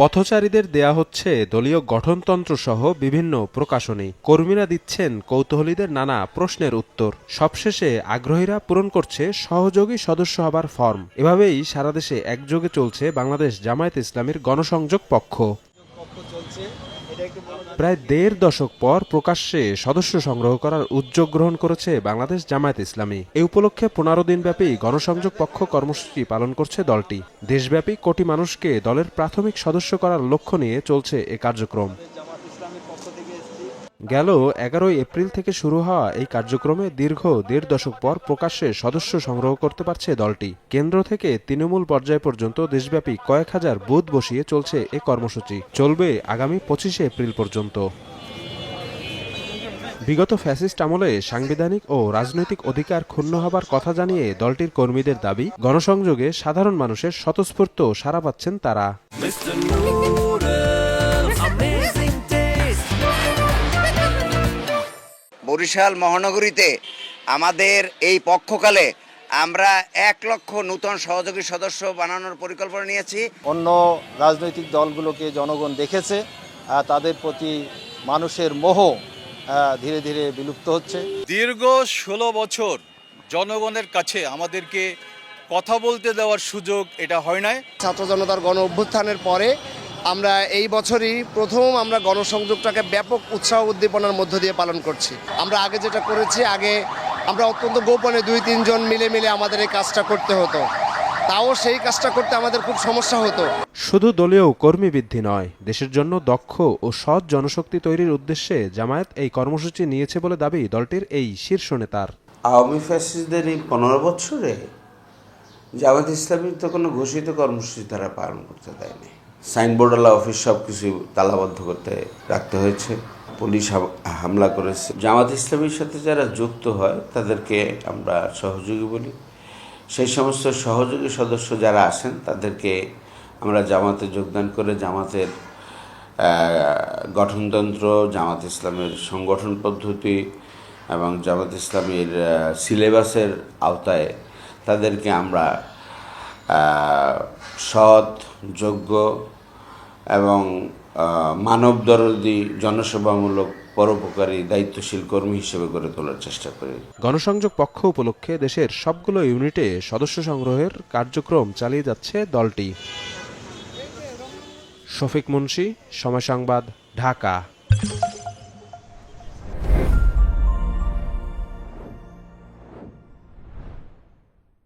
পথচারীদের দেয়া হচ্ছে দলীয় গঠনতন্ত্র সহ বিভিন্ন প্রকাশনী। কর্মীরা দিচ্ছেন কৌতূহলীদের নানা প্রশ্নের উত্তর। সবশেষে আগ্রহীরা পূরণ করছে সহযোগী সদস্য হবার ফর্ম। এভাবেই সারা দেশে একযোগে চলছে বাংলাদেশ জামায়াত ইসলামের গণসংযোগ পক্ষ। প্রায় দেড় দশক পর প্রকাশ্যে সদস্য সংগ্রহ করার উদ্যোগ গ্রহণ করেছে বাংলাদেশ জামায়াত ইসলামী। এ উপলক্ষে পনেরো দিনব্যাপী গণসংযোগ পক্ষ কর্মসূচি পালন করছে দলটি। দেশব্যাপী কোটি মানুষকে দলের প্রাথমিক সদস্য করার লক্ষ্য নিয়ে চলছে এ কার্যক্রম। গেল এগারোই এপ্রিল থেকে শুরু হওয়া এই কার্যক্রমে দীর্ঘ দেড় দশক পর প্রকাশ্যে সদস্য সংগ্রহ করতে পারছে দলটি। কেন্দ্র থেকে তৃণমূল পর্যায় পর্যন্ত দেশব্যাপী কয়েক হাজার বুথ বসিয়ে চলছে এ কর্মসূচি। চলবে আগামী পঁচিশে এপ্রিল পর্যন্ত। বিগত ফ্যাসিস্ট আমলে সাংবিধানিক ও রাজনৈতিক অধিকার ক্ষুণ্ণ হবার কথা জানিয়ে দলটির কর্মীদের দাবি, গণসংযোগে সাধারণ মানুষের স্বতঃস্ফূর্ত সাড়া পাচ্ছেন তারা। বরিশাল মহানগরীতে আমাদের এই পক্ষকালে আমরা এক লক্ষ নূতন সহযোগী সদস্য বানানোর পরিকল্পনা নিয়েছি। অন্য রাজনৈতিক দলগুলোকে জনগণ দেখেছে তাদের প্রতি মানুষের মোহ ধীরে ধীরে বিলুপ্ত হচ্ছে। দীর্ঘ ষোলো বছর জনগণের কাছে আমাদেরকে কথা বলতে দেওয়ার সুযোগ এটা হয় নাই। ছাত্র জনতার গণ অভ্যুত্থানের পরে আমরা এই বছরই প্রথম আমরা গণসংযোগটাকে ব্যাপক উৎসাহ উদ্দীপনার মধ্য দিয়ে পালন করছি। আমরা আগে যেটা করেছি আগে আমরা অত্যন্ত গোপনে দুই তিনজন মিলে মিলে আমাদের এই কাজটা করতে হতো। তাও সেই কাজটা করতে আমাদের খুব সমস্যা হতো। শুধু দলীয় কর্মী বৃদ্ধি নয় দেশের জন্য দক্ষ ও সৎ জনশক্তি তৈরির উদ্দেশ্যে জামায়াত এই কর্মসূচি নিয়েছে বলে দাবি দলটির এই শীর্ষ নেতার। আওয়ামী ফ্যাসিস্টদের এই পনেরো বছরে জামাত ইসলামী তো কোনো ঘোষিত কর্মসূচি তারা পালন করতে দেয়নি। সাইনবোর্ডওয়ালা অফিস সব কিছু তালাবদ্ধ করতে রাখতে হয়েছে। পুলিশ হামলা করেছে। জামাত ইসলামীর সাথে যারা যুক্ত হয়, তাদেরকে আমরা সহযোগী বলি। সেই সমস্ত সহযোগী সদস্য যারা আসেন তাদেরকে আমরা জামাতে যোগদান করে জামাতের গঠনতন্ত্র, জামাত ইসলামের সংগঠন পদ্ধতি এবং জামাত ইসলামের সিলেবাসের আওতায় তাদেরকে আমরা সৎ, যোগ্য এবং মানব দরদি জনসেবামূলক পরোপকারী দায়িত্বশীল কর্মী হিসেবে গড়ে তোলার চেষ্টা করি। গণসংযোগ পক্ষ উপলক্ষে দেশের সবগুলো ইউনিটে সদস্য সংগ্রহের কার্যক্রম চালিয়ে যাচ্ছে দলটি। শফিক মুন্সি, সময় সংবাদ, ঢাকা।